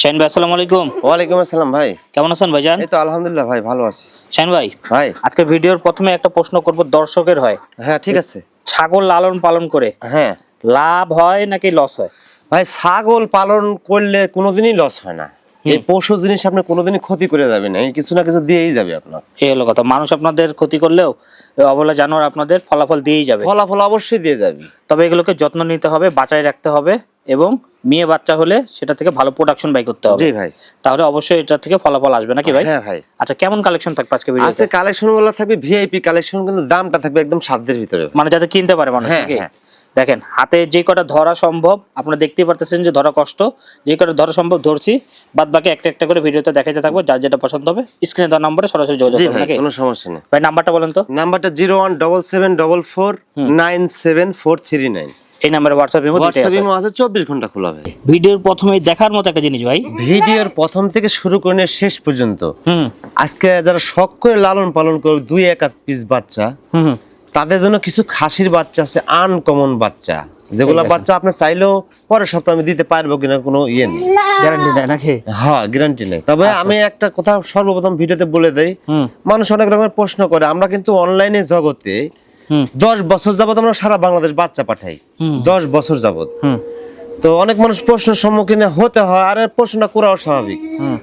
Shine ভাই আসসালামু আলাইকুম। ওয়ালাইকুম আসসালাম ভাই। কেমন আছেন ভাইজান? এই তো আলহামদুলিল্লাহ ভাই ভালো আছি। শাইন ভাই ভাই। আজকে ভিডিওর প্রথমে একটা প্রশ্ন করব দর্শকের হয়। হ্যাঁ ঠিক আছে। ছাগল লালন পালন করে হ্যাঁ। লাভ হয় নাকি লস হয়? ভাই ছাগল পালন করলে কোনোদিনই লস হয় না। এই পশু জিনিস আপনি কোনোদিনই ক্ষতি করে যাবে না। এই কিছু না কিছু দিয়েই যাবে আপনার। এই হলো কথা। মানুষ আপনাদের ক্ষতি করলেও অবলা জানোয়ার আপনাদের ফলাফল দিয়েই যাবে। ফলাফল অবশ্যই দিয়ে যাবে। তবে এগুলোকে যত্ন নিতে হবে বাঁচায় রাখতে হবে এবং মেয়ে বাচ্চা হলে সেটা থেকে ভালো প্রোডাকশন বাই করতে হবে। জি ভাই। তাহলে অবশ্যই এটা থেকে ফলাফল আসবে নাকি ভাই? হ্যাঁ ভাই। আচ্ছা কেমন কালেকশন থাকবে আজকে ভিডিওতে আছে কালেকশনগুলো থাকবে ভিআইপি কালেকশন কিন্তু দামটা থাকবে একদম সাধ্যের ভিতরে। মানে যাতে কিনতে পারে মানুষ হ্যাঁ, নাকি? হ্যাঁ। দেখেন হাতে যে কটা ধরা সম্ভব আপনারা দেখতেই পারতেছেন যে ধরা কষ্ট যে কটা ধরা সম্ভব ধরছি বাদ বাকি একটা একটা করে ভিডিওতে দেখাতে থাকব যার যেটা পছন্দ হবে স্ক্রিনে দেওয়া নম্বরে সরাসরি যোগাযোগ জি করবেন নাকি? কোনো সমস্যা নেই। ভাই নাম্বারটা বলেন তো। নাম্বারটা zero one double seven double four nine seven four three nine এই নাম্বারে হোয়াটসঅ্যাপ ইমো হোয়াটসঅ্যাপ আছে। ইমো আছে চব্বিশ ঘণ্টা খোলা ভাই ভিডিওর প্রথমেই দেখার মতো একটা জিনিস ভাই। ভিডিওর প্রথম থেকে শুরু করে শেষ পর্যন্ত। হুম। আজকে যারা শখ করে লালন পালন করে দুই এক পিস বাচ্চা হুম। তাদের জন্য কিছু খাসির বাচ্চা আছে আনকমন বাচ্চা। যেগুলো বাচ্চা আপনি চাইলেও পরের সপ্তাহে আমি দিতে পারব কিনা কোনো ইয়ে নেই। গ্যারান্টি দেয় নাকি? হ্যাঁ গ্যারান্টি নেই। তবে আমি একটা কথা সর্বপ্রথম ভিডিওতে বলে দেই মানুষ অনেক রকমের প্রশ্ন করে। আমরা কিন্তু অনলাইনে জগতে দশ বছর যাবৎ আমরা সারা বাংলাদেশ বাচ্চা পাঠাই। দশ বছর যাবৎ। তো অনেক মানুষ প্রশ্নের সম্মুখীন হতে হয় আর প্রশ্নটা করাও স্বাভাবিক।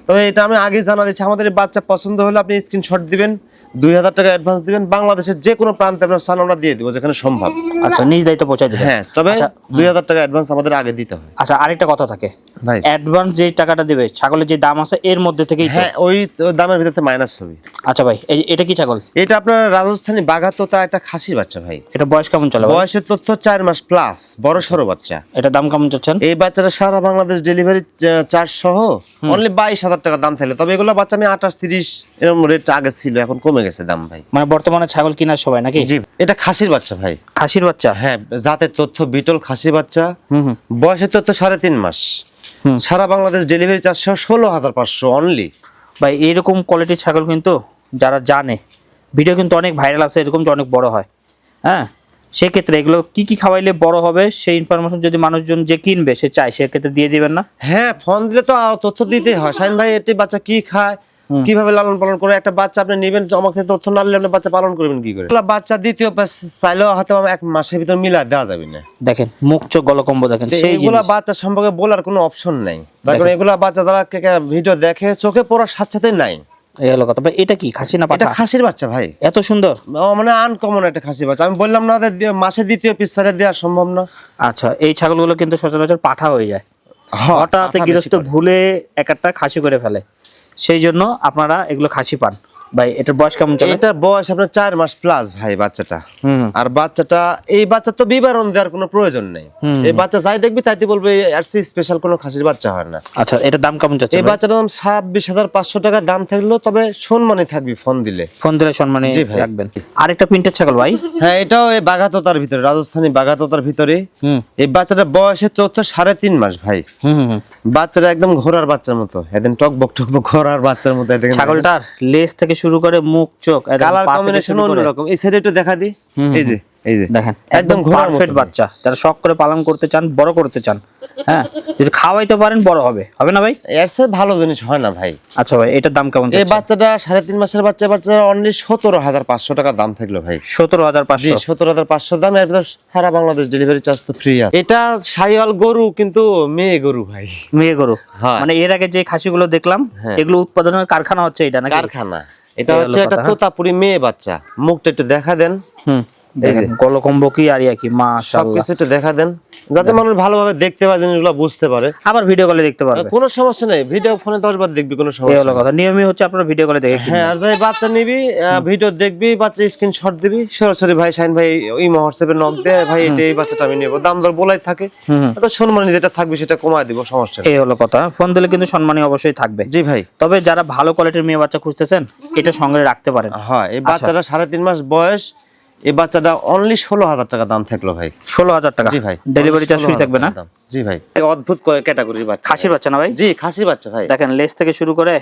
তবে এটা আমি আগে জানা দিচ্ছি আমাদের বাচ্চা পছন্দ হলে আপনি স্ক্রিনশট দিবেন। দুই হাজার টাকা অ্যাডভান্স দিবেন বাংলাদেশের যে কোনো প্রান্তে আপনার স্থান আমরা দিয়ে দিব যেখানে সম্ভব। আচ্ছা নিজ দায়িত্ব পৌঁছাই দেবেন। হ্যাঁ তবে আচ্ছা, দুই হাজার টাকা অ্যাডভান্স আমাদের আগে দিতে হয়। আচ্ছা আরেকটা কথা থাকে। ভাই। অ্যাডভান্স যে টাকাটা দেবে ছাগলের যে দাম আছে এর মধ্যে থেকেই হ্যাঁ ওই দামের ভিতরে মাইনাস হবে। আচ্ছা ভাই এটা কি ছাগল? এটা আপনার রাজস্থানী বাঘাতোতা একটা খাসির বাচ্চা ভাই। এটা বয়স কেমন চলে? বয়সের তথ্য চার মাস প্লাস বড় সড়ো বাচ্চা। এটা দাম কেমন চাচ্ছেন? এই বাচ্চাটা সারা বাংলাদেশ ডেলিভারি চার্জ সহ অনলি বাইশ হাজার টাকা দাম থাকলে। তবে এগুলো বাচ্চা আমি আঠাশ তিরিশ এরকম রেট আগে ছিল এখন কমে গেছে দাম ভাই। মানে বর্তমানে ছাগল কেনার সবাই নাকি? জি এটা খাসির বাচ্চা ভাই। খাসির বাচ্চা? হ্যাঁ জাতের তথ্য বিটল খাসির বাচ্চা। বয়সের তথ্য সাড়ে তিন মাস। সারা বাংলাদেশ ডেলিভারি সহ ষোলো হাজার পাঁচশো অনলি ভাই এইরকম কোয়ালিটির ছাগল কিন্তু যারা জানে ভিডিও কিন্তু অনেক ভাইরাল আছে এরকম যে অনেক বড় হয়। হ্যাঁ? সেক্ষেত্রে এগুলো কি কি খাওয়াইলে বড় হবে সেই ইনফরমেশন যদি মানুষজন যে কিনবে সে চায় সেক্ষেত্রে দিয়ে দিবেন না? হ্যাঁ ফোন দিলে তো তথ্য দিতেই হয়। সাইন ভাই এটি বাচ্চা কি খায়? কীভাবে লালন পালন করে একটা বাচ্চা আপনি নেবেন আমাকে তথ্য না নিলে আপনি বাচ্চা পালন করবেন কি করে? বাচ্চা দ্বিতীয় চাইলেও হয়তো এক মাসের ভিতর মিলা দেওয়া যাবে না। দেখেন মুখ চোখ গলকম্ব দেখেন জিনিস। বাচ্চা সম্পর্কে বলার কোনো অপশন নাই। দেখুন। এগুলা বাচ্চা যারা ভিডিও দেখে চোখে পড়ার সাথে সাথে নাই। কথা। এটা কি খাসি না এটা পাঠা? খাসির বাচ্চা ভাই। এত সুন্দর? মানে আনকমন একটা খাসি বাচ্চা। আমি বললাম না মাসে দ্বিতীয় পিস ছাড়ে দেওয়া সম্ভব না। আচ্ছা এই ছাগলগুলো কিন্তু সচরাচর পাঠা হয়ে যায়। হঠাৎ গৃহস্থ ভুলে এক একটা খাসি করে ফেলে। সেই জন্য আপনারা এগুলো খাসি পান। ভাই এটার বয়স কেমন চলে? এটা বয়স আপনার চার মাস প্লাস ভাই বাচ্চাটা। আর বাচ্চাটা এই বাচ্চা তো বিবরণ দেওয়ার কোনো প্রয়োজন নেই। এই বাচ্চা যাই দেখবি তাইতে বলবে আর স্পেশাল কোনো খাসির বাচ্চা হয় না। আচ্ছা এটার দাম কেমন যাচ্ছে এই বাচ্চাটার দাম ছাব্বিশ হাজার পাঁচশো টাকা দাম থাকলেও তবে সম্মানে থাকবি ফোন দিলে। ফোন দিলে সম্মানে রাখবেন। আরেকটা প্রিন্টের ছাগল ভাই? হ্যাঁ এটাও এই বাঘাততার ভিতরে রাজস্থানী বাঘাততার ভিতরে। এই বাচ্চাটার বয়সের তথ্য সাড়ে তিন মাস ভাই। বাচ্চাটা একদম ঘোড়ার বাচ্চার মতো। একদম টকবক টকবক ঘোড়ার বাচ্চার মতো ছাগলটার লেজ থেকে শুরু করে মুখ চোখ কালার কম্বিনেশন অন্যরকম। এই সাইডে একটু দেখা দি। এই যে। এই যে দেখেন একদম পারফেক্ট বাচ্চা। যারা শখ করে পালন করতে চান বড় করতে চান হ্যাঁ যদি খাওয়াইতে পারেন বড় হবে। হবে না ভাই? এর সাথে ভালো জিনিস হয় না ভাই। আচ্ছা ভাই এটার দাম কেমন এই বাচ্চাটা সাড়ে তিন মাসের বাচ্চা বাচ্চাটা অনলি সতেরো হাজার পাঁচশো টাকা দাম থাকল ভাই। সতেরো হাজার পাঁচশো। সতেরো হাজার পাঁচশো দাম এর সারা বাংলাদেশ ডেলিভারি চার্জ তো ফ্রি আছে। এটা সাইওয়াল গরু কিন্তু মেয়ে গরু ভাই। মেয়ে গরু। হ্যাঁ। মানে এর আগে যে খাসিগুলো দেখলাম হ্যাঁ। এগুলো উৎপাদনের কারখানা হচ্ছে এটা নাকি? কারখানা। এটা হচ্ছে একটা। তোতাপুরি মেয়ে বাচ্চা। মুখটা একটু দেখা দেন। হুম। দেখেন। গলকম্ব কি আর কি মাশাআল্লাহ। সবকিছু একটু দেখা দেন যাতে মানুষ ভালোভাবে দেখতে পারে জিনিসগুলো বুঝতে পারে। আবার ভিডিও কলে দেখতে পারবে। কোনো সমস্যা নেই ভিডিও ফোনে দশ বার দেখবি কোনো এই হলো কথা। নিয়মই হচ্ছে আপনারা ভিডিও কলে দেখে হ্যাঁ আর যাই বাচ্চা নিবি ভিডিও দেখবি বাচ্চা স্ক্রিনশট দিবি সরাসরি ভাই শাইন ভাই ওই হোয়াটসঅ্যাপে নক দে ভাই এটা এই বাচ্চাটা আমি নেব। দাম দর বলাই থাকে। তো সম্মানী যেটা থাকবে সেটা কমায় দিব সমস্যা এই হলো কথা। ফোন দিলে কিন্তু সম্মানী অবশ্যই থাকবে। জি ভাই। তবে যারা ভালো কোয়ালিটির মেয়ে বাচ্চা খুঁজতেছেন এটা সঙ্গে রাখতে পারেন। হ্যাঁ এই বাচ্চাটা সাড়ে তিন মাস বয়স এই বাচ্চাটা অনলি ষোলো হাজার টাকা দাম থাকল ভাই। ষোলো হাজার টাকা। জি ভাই ডেলিভারি চার্জ ফ্রি থাকবে না? জি ভাই এই অদ্ভুত করে ক্যাটাগরির বাচ্চা খাসির বাচ্চা না ভাই? জি খাসির বাচ্চা ভাই। দেখেন লেস থেকে শুরু করে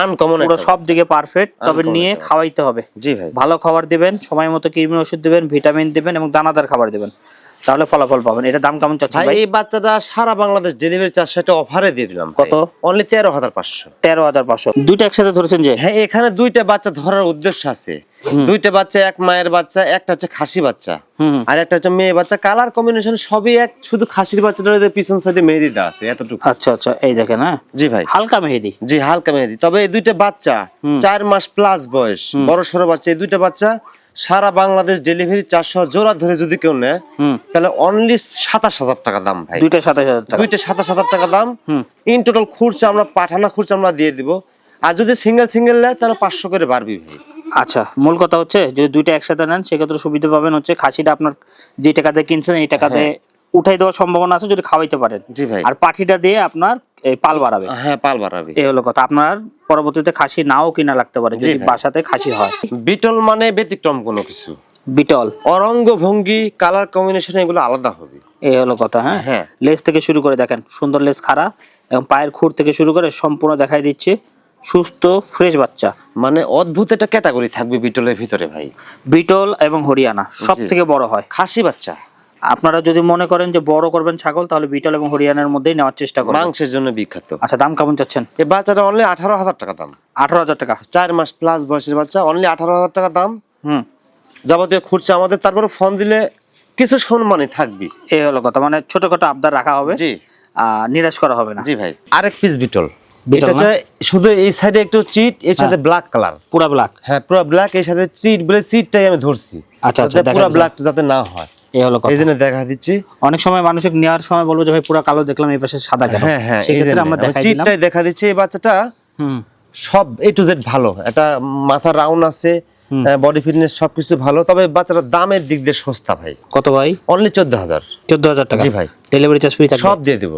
আনকমন পুরো সব দিকে পারফেক্ট তবে নিয়ে খাওয়াইতে হবে। জি ভাই। ভালো খাবার দিবেন সময় মতো কৃমি ওষুধ দিবেন ভিটামিন দিবেন এবং দানাদার খাবার দিবেন। তাহলে ফলাফল পাবেন। এটা দাম কেমন চাচ্ছেন ভাই এই বাচ্চাটা সারা বাংলাদেশ ডেলিভারি চার্জ সেটা অফারে দিয়ে দিলাম কত? অনলি তেরো হাজার পাঁচশো। তেরো হাজার পাঁচশো। দুইটা একসাথে ধরেছেন যে? হ্যাঁ এখানে দুইটা বাচ্চা ধরার উদ্দেশ্য আছে। দুইটা বাচ্চা এক মায়ের বাচ্চা একটা হচ্ছে খাসি বাচ্চা। আর একটা হচ্ছে মেয়ে বাচ্চা। কালার কম্বিনেশন সবই এক শুধু খাসির বাচ্চাটা পিছন সাইডে মেহেদি দেওয়া আছে এতটুকু। আচ্ছা আচ্ছা এই দেখেন হ্যাঁ? জি ভাই। হালকা মেহেদি। জি হালকা মেহেদি। তবে এই দুইটা বাচ্চা চার মাস প্লাস বয়স বড় সড়ো বাচ্চা এই দুইটা বাচ্চা সারা বাংলাদেশ ডেলিভারি চারশো জোড়া ধরে যদি কেউ নেয় তাহলে অনলি সাতাশ হাজার টাকা দাম ভাই। দুইটা সাতাশ হাজার টাকা। দুইটা সাতাশ হাজার টাকা দাম। ইন টোটাল খুরচা আমরা পাঠানো খুরচা আমরা দিয়ে দিব। আর যদি সিঙ্গেল সিঙ্গেল নেয় তাহলে পাঁচশো করে বাড়বি ভাই। আচ্ছা মূল কথা হচ্ছে যদি দুইটা একসাথে নেন সেক্ষেত্রে সুবিধা পাবেন হচ্ছে খাসিটা আপনার যে টাকাতে কিনছেন এই টাকাতে উঠাই দেওয়ার সম্ভাবনা আছে যদি খাওয়াইতে পারেন। জি ভাই। আর পাঠিটা দিয়ে আপনার পাল বাড়াবে। হ্যাঁ পাল বাড়াবি। এই হলো কথা। আপনার পরবর্তীতে খাসি নাও কিনা লাগতে পারে যদি বাসাতে খাসি হয়। বিটল মানে ব্যতিক্রম কোনো কিছু? বিটল। অরঙ্গ ভঙ্গি কালার কম্বিনেশন এগুলো আলাদা হবে। এই হলো কথা হ্যাঁ? হ্যাঁ। লেজ থেকে শুরু করে দেখেন সুন্দর লেজ খাড়া এবং পায়ের খুর থেকে শুরু করে সম্পূর্ণ দেখাই দিচ্ছে। সুস্থ ফ্রেশ বাচ্চা। মানে অদ্ভুত একটা ক্যাটাগরি থাকবে বিটলের ভিতরে ভাই। বিটল এবং হরিয়ানা সব থেকে বড় হয়। খাসি বাচ্চা। আপনারা যদি মনে করেন যে বড় করবেন ছাগল তাহলে বিটল এবং হরিয়ানার মধ্যেই নেওয়ার চেষ্টা করবেন। মাংসের জন্য বিখ্যাত। আচ্ছা দাম কেমন চাচ্ছেন? এই বাচ্চাটা অনলি আঠারো হাজার টাকা দাম। আঠারো হাজার টাকা। চার মাস প্লাস বয়সের বাচ্চা অনলি আঠারো হাজার টাকা দাম। হুম। যাবতীয় খুরচা আমাদের তারপরে ফোন দিলে কিছু সম্মানই থাকবি। এই হলো কথা মানে ছোটখাটো আবদার রাখা হবে। জি। আহ, নিরাশ করা হবে না। জি ভাই। আরেক পিস বিটল। এটা? হ্যাঁ। শুধু এই সাইডে একটু চিট এর সাথে ব্ল্যাক কালার পুরা ব্ল্যাক হ্যাঁ পুরো ব্ল্যাক এর সাথে চিট বলে চিটটাই আমি ধরছি। আচ্ছা, আচ্ছা, পুরো ব্ল্যাক যাতে না হয়। এই হলো এই জন্য দেখা দিচ্ছি। অনেক সময় মানুষকে নেওয়ার সময় বলব যে ভাই পুরো কালো দেখলাম এই পাশে সাদা কেন হ্যাঁ হ্যাঁ সেক্ষেত্রে আমরা দেখাই দিলাম। দেখা দিচ্ছি এই বাচ্চাটা হুম। সব এ টু জেড ভালো। এটা মাথা রাউন্ড আছে বডি ফিটনেস সবকিছু ভালো। তবে বাচ্চাটার দামের দিক দিয়ে সস্তা ভাই। কত ভাই? অনলি চোদ্দ হাজার। চোদ্দ হাজার টাকা। জি ভাই। ডেলিভারি চার্জ ফ্রি সব দিয়ে দেবো।